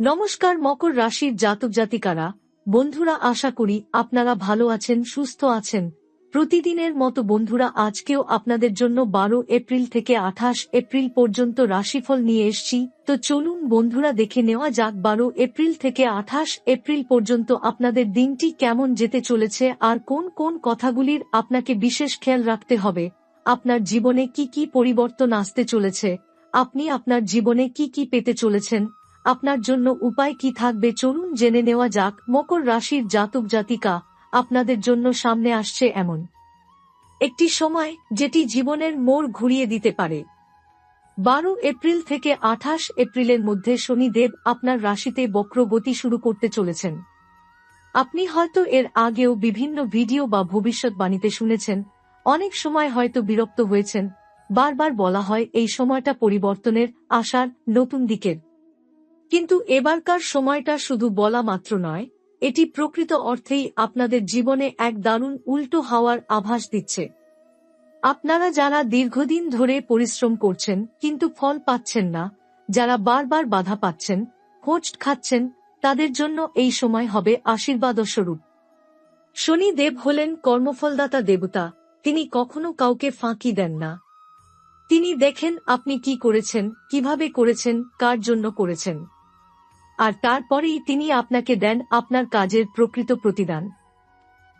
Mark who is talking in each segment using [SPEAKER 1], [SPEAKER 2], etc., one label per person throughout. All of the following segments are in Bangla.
[SPEAKER 1] নমস্কার, মকর রাশির জাতক জাতিকারা। বন্ধুরা, আশা করি আপনারা ভালো আছেন, সুস্থ আছেন। প্রতিদিনের মতো বন্ধুরা, আজকেও আপনাদের জন্য বারো এপ্রিল থেকে আঠাশ এপ্রিল পর্যন্ত রাশিফল নিয়ে এসছি। তো চলুন বন্ধুরা, দেখে নেওয়া যাক বারো এপ্রিল থেকে আঠাশ এপ্রিল পর্যন্ত আপনাদের দিনটি কেমন যেতে চলেছে আর কোন কোন কথাগুলির আপনাকে বিশেষ খেয়াল রাখতে হবে। আপনার জীবনে কি কি পরিবর্তন আসতে চলেছে? আপনি আপনার জীবনে কি কি পেতে চলেছেন? আপনার জন্য উপায় কি থাকবে? চলুন জেনে নেওয়া যাক। মকর রাশির জাতক জাতিকা আপনাদের জন্য সামনে আসছে এমন একটি সময় যেটি জীবনের মোড় ঘুরিয়ে দিতে পারে। বারো এপ্রিল থেকে আঠাশ এপ্রিলের মধ্যে শনিদেব আপনার রাশিতে বক্রগতি শুরু করতে চলেছেন। আপনি হয়তো এর আগেও বিভিন্ন ভিডিও বা ভবিষ্যৎবাণীতে শুনেছেন, অনেক সময় হয়তো বিরক্ত হয়েছেন। বারবার বলা হয় এই সময়টা পরিবর্তনের আশার নতুন দিকের। কিন্তু এবারকার সময়টা শুধু বলা মাত্র নয়, এটি প্রকৃত অর্থেই আপনাদের জীবনে এক দারুণ উল্টো হওয়ার আভাস দিচ্ছে। আপনারা যারা দীর্ঘদিন ধরে পরিশ্রম করছেন, কিন্তু ফল পাচ্ছেন না, যারা বারবার বাধা পাচ্ছেন, খোঁজ খাচ্ছেন, তাদের জন্য এই সময় হবে আশীর্বাদ স্বরূপ শনি দেব হলেন কর্মফলদাতা দেবতা, তিনি কখনো কাউকে ফাঁকি দেন না। তিনি দেখেন আপনি কি করেছেন, কীভাবে করেছেন, কার জন্য করেছেন। আর তারপরেই তিনি আপনাকে দেন আপনার কাজের প্রকৃত প্রতিদান।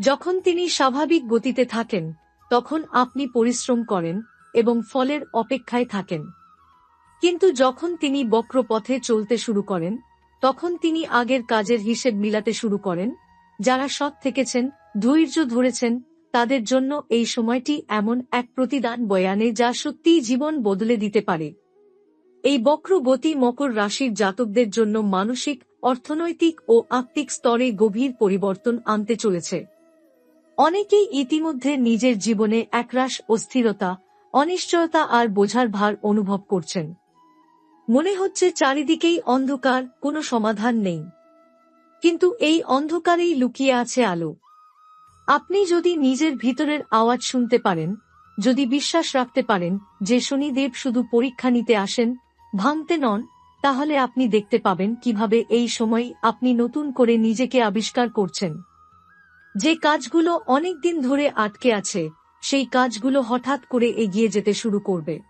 [SPEAKER 1] যখন তিনি স্বাভাবিক গতিতে থাকেন, তখন আপনি পরিশ্রম করেন এবং ফলের অপেক্ষায় থাকেন। কিন্তু যখন তিনি বক্রপথে চলতে শুরু করেন, তখন তিনি আগের কাজের হিসেব মিলাতে শুরু করেন, যারা সৎ থেকেছেন, ধৈর্য ধরেছেন, তাদের জন্য এই সময়টি এমন এক প্রতিদান বয়ানে যা সত্যিই জীবন বদলে দিতে পারে। এই বক্র গতি মকর রাশির জাতকদের জন্য মানসিক, অর্থনৈতিক ও আত্মিক স্তরে গভীর পরিবর্তন আনতে চলেছে। অনেকেই ইতিমধ্যে নিজের জীবনে একরাশ অস্থিরতা, অনিশ্চয়তা আর বোঝার ভার অনুভব করছেন। মনে হচ্ছে চারিদিকেই অন্ধকার, কোনো সমাধান নেই। কিন্তু এই অন্ধকারেই লুকিয়ে আছে আলো। আপনি যদি নিজের ভিতরের আওয়াজ শুনতে পারেন, যদি বিশ্বাস রাখতে পারেন যে শনিদেব শুধু পরীক্ষা নিতে আসেন ভাঙতে নন, তাহলে আপনি দেখতে পাবেন কীভাবে এই সময় আপনি নতুন করে নিজেকে আবিষ্কার করছেন। যে কাজগুলো অনেক দিন ধরে আটকে আছে, সেই কাজগুলো হঠাৎ করে এগিয়ে যেতে শুরু করবে।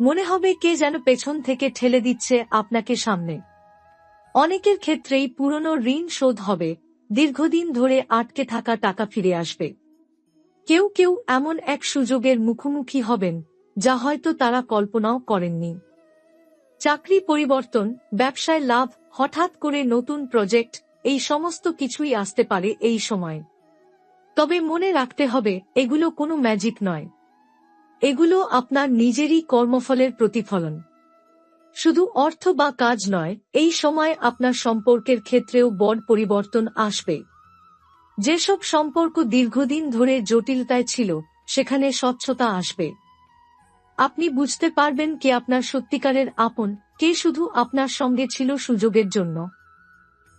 [SPEAKER 1] মনে হবে কে যেন পেছন থেকে ঠেলে দিচ্ছে আপনাকে সামনে। অনেকের ক্ষেত্রেই পুরনো ঋণ শোধ হবে, দীর্ঘদিন ধরে আটকে থাকা টাকা ফিরে আসবে। কেউ কেউ এমন এক সুযোগের মুখোমুখি হবেন, যা হয়তো তারা কল্পনাও করেননি। চাকরি পরিবর্তন, ব্যবসায় লাভ, হঠাৎ করে নতুন প্রজেক্ট, এই সমস্ত কিছুই আসতে পারে এই সময়। তবে মনে রাখতে হবে, এগুলো কোনো ম্যাজিক নয়। এগুলো আপনার নিজেরই কর্মফলের প্রতিফলন। শুধু অর্থ বা কাজ নয়, এই সময় আপনার সম্পর্কের ক্ষেত্রেও বড় পরিবর্তন আসবে। যেসব সম্পর্ক দীর্ঘদিন ধরে জটিলতায় ছিল, সেখানে স্বচ্ছতা আসবে। আপনি বুঝতে পারবেন কে আপনার সত্যিকারের আপন, কে শুধু আপনার সঙ্গে ছিল সুযোগের জন্য।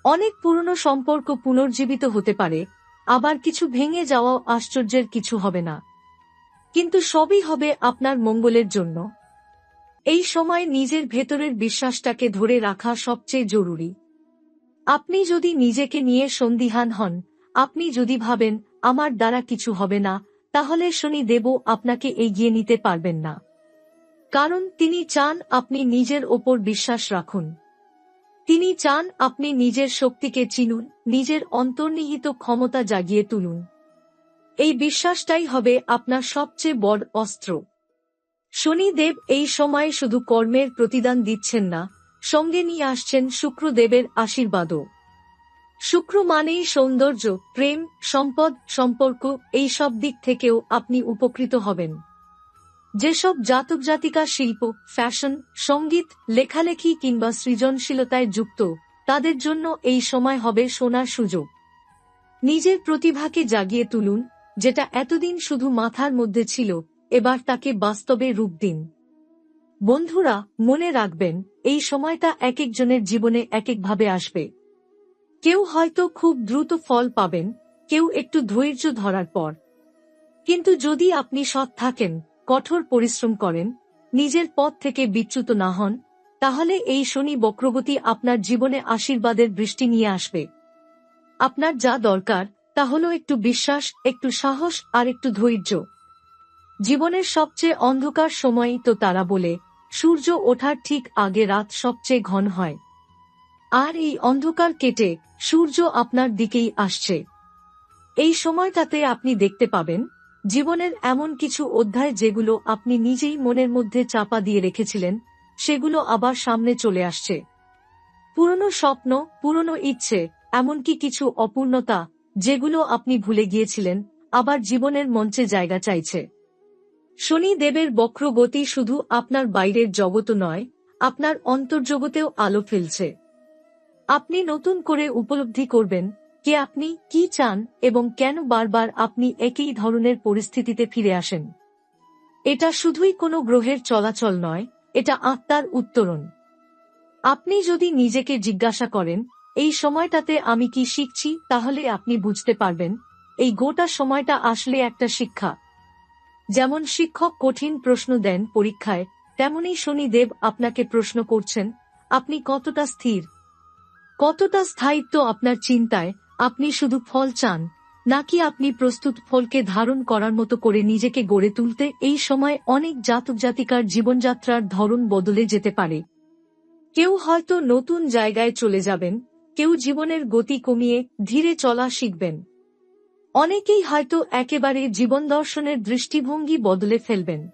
[SPEAKER 1] অনেক পুরনো সম্পর্ক পুনর্জীবিত হতে পারে, আবার কিছু ভেঙে যাওয়াও আশ্চর্যের কিছু হবে না। কিন্তু সবই হবে আপনার মঙ্গলের জন্য। এই সময় নিজের ভেতরের বিশ্বাসটাকে ধরে রাখা সবচেয়ে জরুরি। আপনি যদি নিজেকে নিয়ে সন্দিহান হন, আপনি যদি ভাবেন, আমার দ্বারা কিছু হবে না, তাহলে শনি দেব আপনাকে এগিয়ে নিতে পারবেন না। কারণ তিনি চান আপনি নিজের ওপর বিশ্বাস রাখুন। তিনি চান আপনি নিজের শক্তিকে চিনুন, নিজের অন্তর্নিহিত ক্ষমতা জাগিয়ে তুলুন। এই বিশ্বাসটাই হবে আপনার সবচেয়ে বড় অস্ত্র। শনিদেব এই সময়ে শুধু কর্মের প্রতিদান দিচ্ছেন না, সঙ্গে নিয়ে আসছেন শুক্রদেবের আশীর্বাদও। শুক্র মানেই সৌন্দর্য, প্রেম, সম্পদ, সম্পর্ক এই সব দিক থেকেও আপনি উপকৃত হবেন। যেসব জাতক জাতিকা শিল্প, ফ্যাশন, সংগীত, লেখালেখি কিংবা সৃজনশীলতায় যুক্ত, তাদের জন্য এই সময় হবে সোনার সুযোগ। নিজের প্রতিভাকে জাগিয়ে তুলুন, যেটা এতদিন শুধু মাথার মধ্যে ছিল, এবার তাকে বাস্তবে রূপ দিন। বন্ধুরা, মনে রাখবেন, এই সময়টা এক একজনের জীবনে এক একভাবে আসবে। কেউ হয়তো খুব দ্রুত ফল পাবেন, কেউ একটু ধৈর্য ধরার পর। কিন্তু যদি আপনি সৎ থাকেন কঠোর পরিশ্রম করেন, নিজের পথ থেকে বিচ্যুত না হন, তাহলে এই শনি বক্রগতি আপনার জীবনে আশীর্বাদের বৃষ্টি নিয়ে আসবে। আপনার যা দরকার, তা হলো একটু বিশ্বাস, একটু সাহস, আর একটু ধৈর্য। জীবনের সবচেয়ে অন্ধকার সময়ই তো তারা বলে, সূর্য ওঠার ঠিক আগে রাত সবচেয়ে ঘন হয়। আর এই অন্ধকার কেটে সূর্য আপনার দিকেই আসছে। এই সময়টাতে আপনি দেখতে পাবেন জীবনের এমন কিছু অধ্যায় যেগুলো আপনি নিজেই মনের মধ্যে চাপা দিয়ে রেখেছিলেন, সেগুলো আবার সামনে চলে আসছে। পুরনো স্বপ্ন, পুরনো ইচ্ছে, এমনকি কিছু অপূর্ণতা, যেগুলো আপনি ভুলে গিয়েছিলেন, আবার জীবনের মঞ্চে জায়গা চাইছে। শনি দেবের বক্রগতি শুধু আপনার বাইরের জগৎ নয়, আপনার অন্তর্জগতেও আলো ফেলছে। আপনি নতুন করে উপলব্ধি করবেন কে আপনি, কি চান, এবং কেন বারবার আপনি একই ধরনের পরিস্থিতিতে ফিরে আসেন? এটা শুধুই কোনো গ্রহের চলাচল নয়, এটা আত্মার উত্তরণ। আপনি যদি নিজেকে জিজ্ঞাসা করেন, এই সময়টাতে আমি কি শিখছি? তাহলে আপনি বুঝতে পারবেন, এই গোটা সময়টা আসলে একটা শিক্ষা। যেমন শিক্ষক কঠিন প্রশ্ন দেন পরীক্ষায়, তেমনি শনিদেব আপনাকে প্রশ্ন করছেন, আপনি কতটা স্থির? কতটা স্থায়িত্ব আপনার চিন্তায় আপনি শুধু ফল চান, নাকি আপনি প্রস্তুত ফলকে ধারণ করার মতো করে নিজেকে গড়ে তুলতে এই সময় অনেক জাতক জাতিকার জীবনযাত্রার ধরন বদলে যেতে পারে। কেউ হয়তো নতুন জায়গায় চলে যাবেন, কেউ জীবনের গতি কমিয়ে ধীরে চলা শিখবেন। অনেকেই হয়তো একেবারে জীবন দর্শনের দৃষ্টিভঙ্গি বদলে ফেলবেন।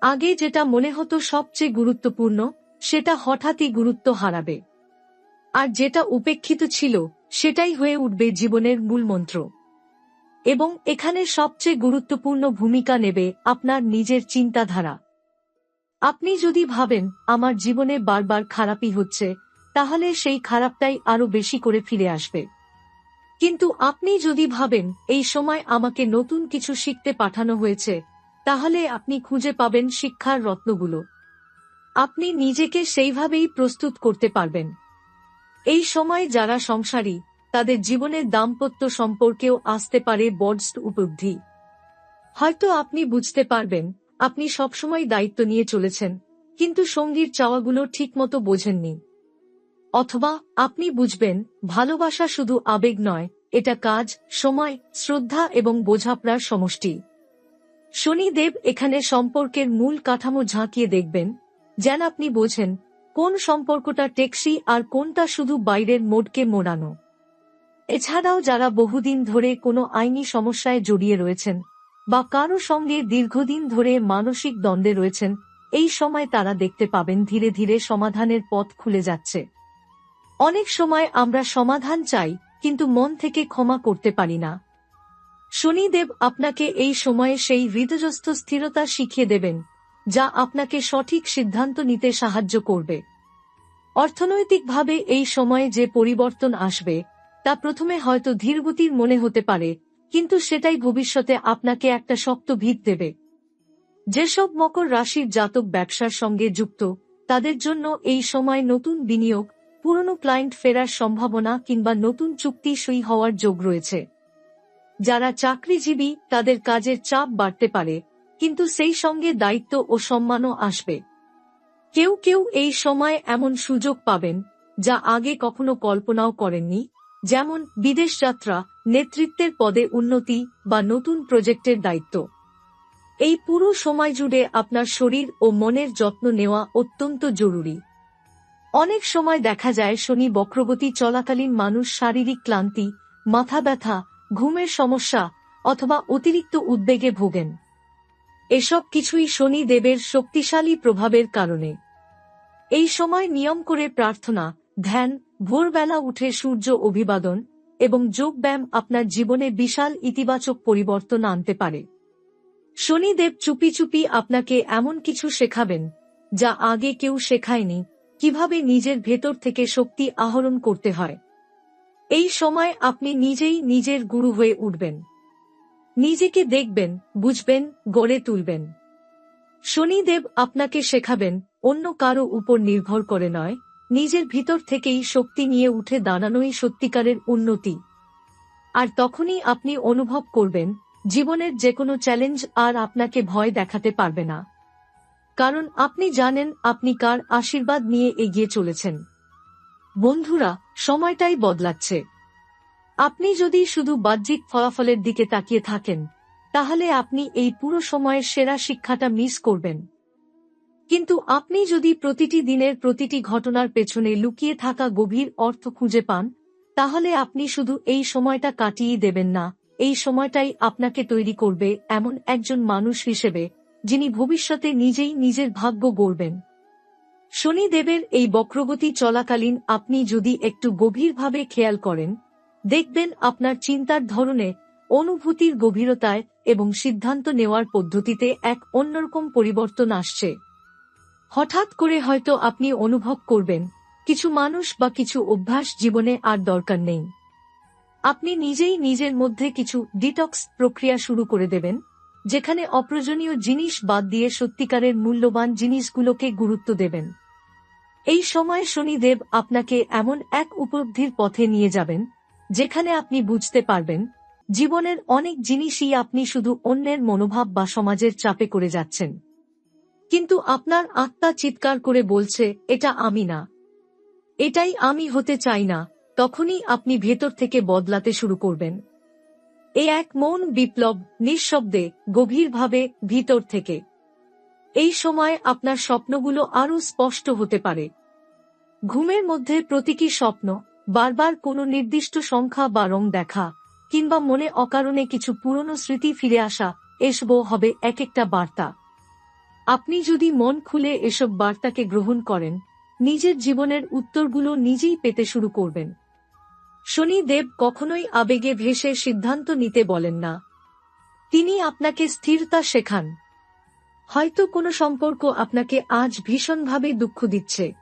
[SPEAKER 1] আগে যেটা মনে হতো সবচেয়ে গুরুত্বপূর্ণ, সেটা হঠাৎই গুরুত্ব হারাবে। আর যেটা উপেক্ষিত ছিল, সেটাই হয়ে উঠবে জীবনের মূল মন্ত্র। এবং এখানে সবচেয়ে গুরুত্বপূর্ণ ভূমিকা নেবে আপনার নিজের চিন্তাধারা। আপনি যদি ভাবেন, আমার জীবনে বারবার খারাপই হচ্ছে, তাহলে সেই খারাপটাই আরও বেশি করে ফিরে আসবে। কিন্তু আপনি যদি ভাবেন, এই সময় আমাকে নতুন কিছু শিখতে পাঠানো হয়েছে, তাহলে আপনি খুঁজে পাবেন শিক্ষার রত্নগুলো। আপনি নিজেকে সেইভাবেই প্রস্তুত করতে পারবেন। এই সময় যারা সংসারী, তাদের জীবনের দাম্পত্য সম্পর্কেও আসতে পারে বডস্ট উপলব্ধি। হয়তো আপনি বুঝতে পারবেন, আপনি সবসময় দায়িত্ব নিয়ে চলেছেন, কিন্তু সঙ্গীর চাওয়াগুলো ঠিকমতো বোঝেননি। অথবা আপনি বুঝবেন, ভালোবাসা শুধু আবেগ নয়, এটা কাজ, সময়, শ্রদ্ধা এবং বোঝাপড়ার সমষ্টি। শনিদেব এখানে সম্পর্কের মূল কাঠামো ঝাঁকিয়ে দেখবেন, যেন আপনি বোঝেন কোন সম্পর্কটা টেকসই আর কোনটা শুধু বাইরের মোডকে মোড়ানো। এছাড়াও যারা বহুদিন ধরে কোনো আইনি সমস্যায় জড়িয়ে রয়েছেন বা কারও সঙ্গে দীর্ঘদিন ধরে মানসিক দ্বন্দ্বে রয়েছেন, এই সময় তারা দেখতে পাবেন ধীরে ধীরে সমাধানের পথ খুলে যাচ্ছে। অনেক সময় আমরা সমাধান চাই, কিন্তু মন থেকে ক্ষমা করতে পারি না। শনিদেব আপনাকে এই সময়ে সেই হৃদযস্থ স্থিরতা শিখিয়ে দেবেন যা আপনাকে সঠিক সিদ্ধান্ত নিতে সাহায্য করবে। অর্থনৈতিকভাবে এই সময়ে যে পরিবর্তন আসবে, তা প্রথমে হয়তো ধীরগতির মনে হতে পারে, কিন্তু সেটাই ভবিষ্যতে আপনাকে একটা শক্ত ভিত দেবে। যেসব মকর রাশির জাতক ব্যবসার সঙ্গে যুক্ত, তাদের জন্য এই সময় নতুন বিনিয়োগ, পুরনো ক্লায়েন্ট ফেরার সম্ভাবনা কিংবা নতুন চুক্তি সই হওয়ার যোগ রয়েছে। যারা চাকরিজীবী, তাদের কাজের চাপ বাড়তে পারে কিন্তু সেই সঙ্গে দায়িত্ব ও সম্মানও আসবে। কেউ কেউ এই সময় এমন সুযোগ পাবেন, যা আগে কখনো কল্পনাও করেননি, যেমন বিদেশ যাত্রা, নেতৃত্বের পদে উন্নতি বা নতুন প্রজেক্টের দায়িত্ব। এই পুরো সময় জুড়ে আপনার শরীর ও মনের যত্ন নেওয়া অত্যন্ত জরুরি। অনেক সময় দেখা যায় শনি বক্রগতি চলাকালীন মানুষ শারীরিক ক্লান্তি, মাথা ব্যথা, ঘুমের সমস্যা অথবা অতিরিক্ত উদ্বেগে ভোগেন। এসব কিছুই শনি দেবের শক্তিশালী প্রভাবের কারণে। এই সময় নিয়ম করে প্রার্থনা, ধ্যান, ভোরবেলা উঠে সূর্য অভিবাদন এবং যোগব্যায়াম আপনার জীবনে বিশাল ইতিবাচক পরিবর্তন আনতে পারে। শনিদেব চুপি চুপি আপনাকে এমন কিছু শেখাবেন, যা আগে কেউ শেখায়নি, কীভাবে নিজের ভেতর থেকে শক্তি আহরণ করতে হয়। এই সময় আপনি নিজেই নিজের গুরু হয়ে উঠবেন। নিজেকে দেখবেন, বুঝবেন, গড়ে তুলবেন। শনিদেব আপনাকে শেখাবেন, অন্য কারও উপর নির্ভর করে নয়, নিজের ভিতর থেকেই শক্তি নিয়ে উঠে দাঁড়ানোই সত্যিকারের উন্নতি। আর তখনই আপনি অনুভব করবেন, জীবনের যে কোনো চ্যালেঞ্জ আর আপনাকে ভয় দেখাতে পারবে না। কারণ আপনি জানেন, আপনি কার আশীর্বাদ নিয়ে এগিয়ে চলেছেন। বন্ধুরা, সময়টাই বদলাচ্ছে। আপনি যদি শুধু বাহ্যিক ফলাফলের দিকে তাকিয়ে থাকেন, তাহলে আপনি এই পুরো সময়ের সেরা শিক্ষাটা মিস করবেন। কিন্তু আপনি যদি প্রতিটি দিনের প্রতিটি ঘটনার পেছনে লুকিয়ে থাকা গভীর অর্থ খুঁজে পান, তাহলে আপনি শুধু এই সময়টা কাটিয়ে দেবেন না, এই সময়টাই আপনাকে তৈরি করবে এমন একজন মানুষ হিসেবে, যিনি ভবিষ্যতে নিজেই নিজের ভাগ্য গড়বেন। শনিদেবের এই বক্রগতি চলাকালীন আপনি যদি একটু গভীরভাবে খেয়াল করেন দেখবেন আপনার চিন্তার ধরনে অনুভূতির গভীরতায় এবং সিদ্ধান্ত নেওয়ার পদ্ধতিতে এক অন্যরকম পরিবর্তন আসছে। হঠাৎ করে হয়তো আপনি অনুভব করবেন, কিছু মানুষ বা কিছু অভ্যাস জীবনে আর দরকার নেই। আপনি নিজেই নিজের মধ্যে কিছু ডিটক্স প্রক্রিয়া শুরু করে দেবেন, যেখানে অপ্রয়োজনীয় জিনিস বাদ দিয়ে সত্যিকারের মূল্যবান জিনিসগুলোকে গুরুত্ব দেবেন। এই সময় শনিদেব আপনাকে এমন এক উপলব্ধির পথে নিয়ে যাবেন যেখানে আপনি বুঝতে পারবেন, জীবনের অনেক জিনিসই আপনি শুধু অন্যের মনোভাব বা সমাজের চাপে করে যাচ্ছেন। কিন্তু আপনার আত্মা চিৎকার করে বলছে, এটা আমি না। এটাই আমি হতে চাই না। তখনই আপনি ভেতর থেকে বদলাতে শুরু করবেন। এ এক মন বিপ্লব, নিঃশব্দে, গভীরভাবে ভিতর থেকে। এই সময় আপনার স্বপ্নগুলো আরও স্পষ্ট হতে পারে। ঘুমের মধ্যে প্রতীকী স্বপ্ন বারবার কোনো নির্দিষ্ট সংখ্যা বা রং দেখা, কিংবা মনে অকারণে কিছু পুরনো স্মৃতি ফিরে আসা এসব হবে এক একটা বার্তা। আপনি যদি মন খুলে এসব বার্তাকে গ্রহণ করেন, নিজের জীবনের উত্তরগুলো নিজেই পেতে শুরু করবেন। শনি দেব কখনোই আবেগে ভেসে সিদ্ধান্ত নিতে বলেন না। তিনি আপনাকে স্থিরতা শেখান। হয়তো কোনো সম্পর্ক আপনাকে আজ ভীষণভাবে দুঃখ দিচ্ছে।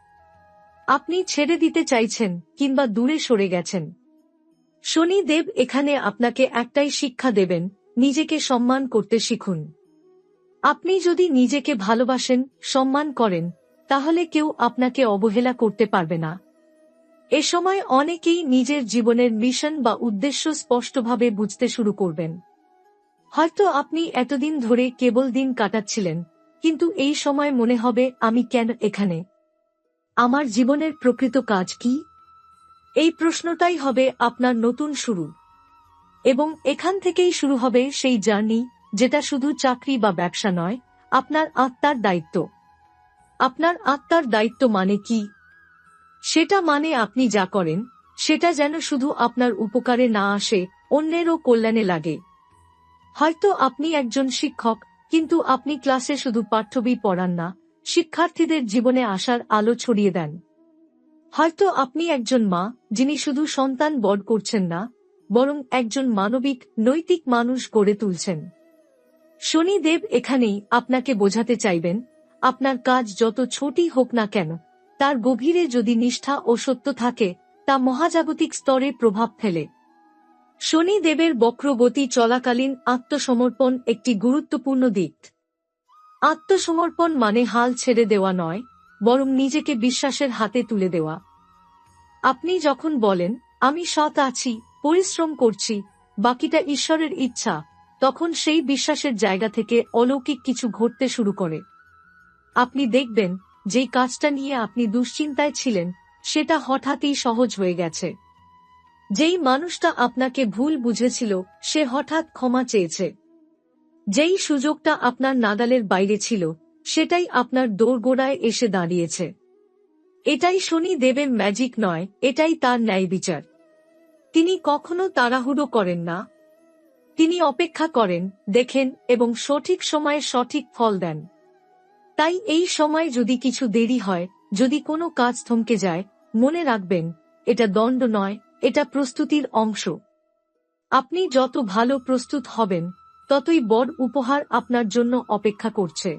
[SPEAKER 1] আপনি ছেড়ে দিতে চাইছেন কিংবা দূরে সরে গেছেন। শনি দেব এখানে আপনাকে একটাই শিক্ষা দেবেন, নিজেকে সম্মান করতে শিখুন। আপনি যদি নিজেকে ভালোবাসেন, সম্মান করেন, তাহলে কেউ আপনাকে অবহেলা করতে পারবে না। এ সময় অনেকেই নিজের জীবনের মিশন বা উদ্দেশ্য স্পষ্টভাবে বুঝতে শুরু করবেন। হয়তো আপনি এতদিন ধরে কেবল দিন কাটাচ্ছিলেন, কিন্তু এই সময় মনে হবে, আমি কেন এখানে? আমার জীবনের প্রকৃত কাজ কি? এই প্রশ্নটাই হবে আপনার নতুন শুরু। এবং এখান থেকেই শুরু হবে সেই জার্নি, যেটা শুধু চাকরি বা ব্যবসা নয়, আপনার আত্মার দায়িত্ব। আপনার আত্মার দায়িত্ব মানে কি? সেটা মানে আপনি যা করেন, সেটা যেন শুধু আপনার উপকারে না আসে, অন্যেরও কল্যাণে লাগে। হয়তো আপনি একজন শিক্ষক, কিন্তু আপনি ক্লাসে শুধু পাঠ্যবই পড়ান না শিক্ষার্থীদের জীবনে আসার আলো ছড়িয়ে দেন। হয়তো আপনি একজন মা, যিনি শুধু সন্তান বড় করছেন না, বরং একজন মানবিক, নৈতিক মানুষ গড়ে তুলছেন। শনিদেব এখানেই আপনাকে বোঝাতে চাইবেন, আপনার কাজ যত ছোটই হোক না কেন, তার গভীরে যদি নিষ্ঠা ও সত্য থাকে, তা মহাজাগতিক স্তরে প্রভাব ফেলে। শনিদেবের বক্রগতি চলাকালীন আত্মসমর্পণ একটি গুরুত্বপূর্ণ দিক। আত্মসমর্পণ মানে হাল ছেড়ে দেওয়া নয়, বরং নিজেকে বিশ্বাসের হাতে তুলে দেওয়া। আপনি যখন বলেন, আমি সৎ আছি, পরিশ্রম করছি, বাকিটা ঈশ্বরের ইচ্ছা, তখন সেই বিশ্বাসের জায়গা থেকে অলৌকিক কিছু ঘটতে শুরু করে। আপনি দেখবেন, যেই কাজটা নিয়ে আপনি দুশ্চিন্তায় ছিলেন, সেটা হঠাৎই সহজ হয়ে গেছে। যেই মানুষটা আপনাকে ভুল বুঝেছিল, সে হঠাৎ ক্ষমা চেয়েছে। যেই সুযোগটা আপনার নাদালের বাইরে ছিল, সেটাই আপনার দোরগোড়ায় এসে দাঁড়িয়েছে। এটাই শনি দেবের ম্যাজিক নয়, এটাই তার ন্যায় বিচার। তিনি কখনো তাড়াহুড়ো করেন না। তিনি অপেক্ষা করেন, দেখেন এবং সঠিক সময়ে সঠিক ফল দেন। তাই এই সময় যদি কিছু দেরি হয়, যদি কোনো কাজ থমকে যায়, মনে রাখবেন, এটা দণ্ড নয়, এটা প্রস্তুতির অংশ। আপনি যত ভালো প্রস্তুত হবেন ততই বড় উপহার আপনার জন্য অপেক্ষা করছে।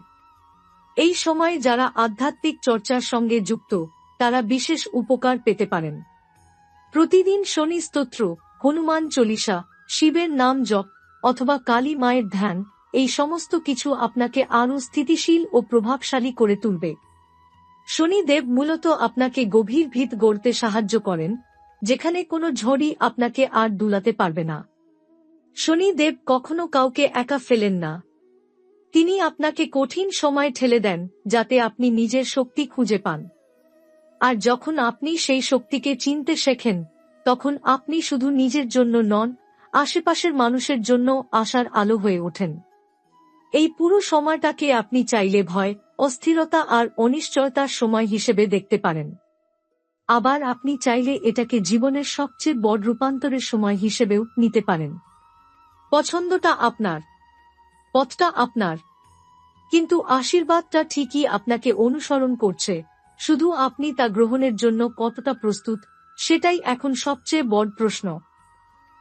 [SPEAKER 1] এই সময় যারা আধ্যাত্মিক চর্চার সঙ্গে যুক্ত, তারা বিশেষ উপকার পেতে পারেন। প্রতিদিন শনি স্তোত্র, হনুমান চলিসা শিবের নাম জপ, অথবা কালী মায়ের ধ্যান, এই সমস্ত কিছু আপনাকে আরও স্থিতিশীল ও প্রভাবশালী করে তুলবে। শনিদেব মূলত আপনাকে গভীর ভিত গড়তে সাহায্য করেন, যেখানে কোনো ঝড়ই আপনাকে আর দুলাতে পারবে না। শনিদেব কখনো কাউকে একা ফেলেন না। তিনি আপনাকে কঠিন সময় ঠেলে দেন, যাতে আপনি নিজের শক্তি খুঁজে পান। আর যখন আপনি সেই শক্তিকে চিনতে শেখেন, তখন আপনি শুধু নিজের জন্য নন, আশেপাশের মানুষের জন্য আশার আলো হয়ে ওঠেন। এই পুরো সময়টাকে আপনি চাইলে ভয়, অস্থিরতা আর অনিশ্চয়তার সময় হিসেবে দেখতে পারেন। আবার আপনি চাইলে এটাকে জীবনের সবচেয়ে বড় রূপান্তরের সময় হিসেবেও নিতে পারেন। পছন্দটা আপনার, পথটা আপনার। কিন্তু আশীর্বাদটা ঠিকই আপনাকে অনুসরণ করছে, শুধু আপনি তা গ্রহণের জন্য কতটা প্রস্তুত, সেটাই এখন সবচেয়ে বড় প্রশ্ন।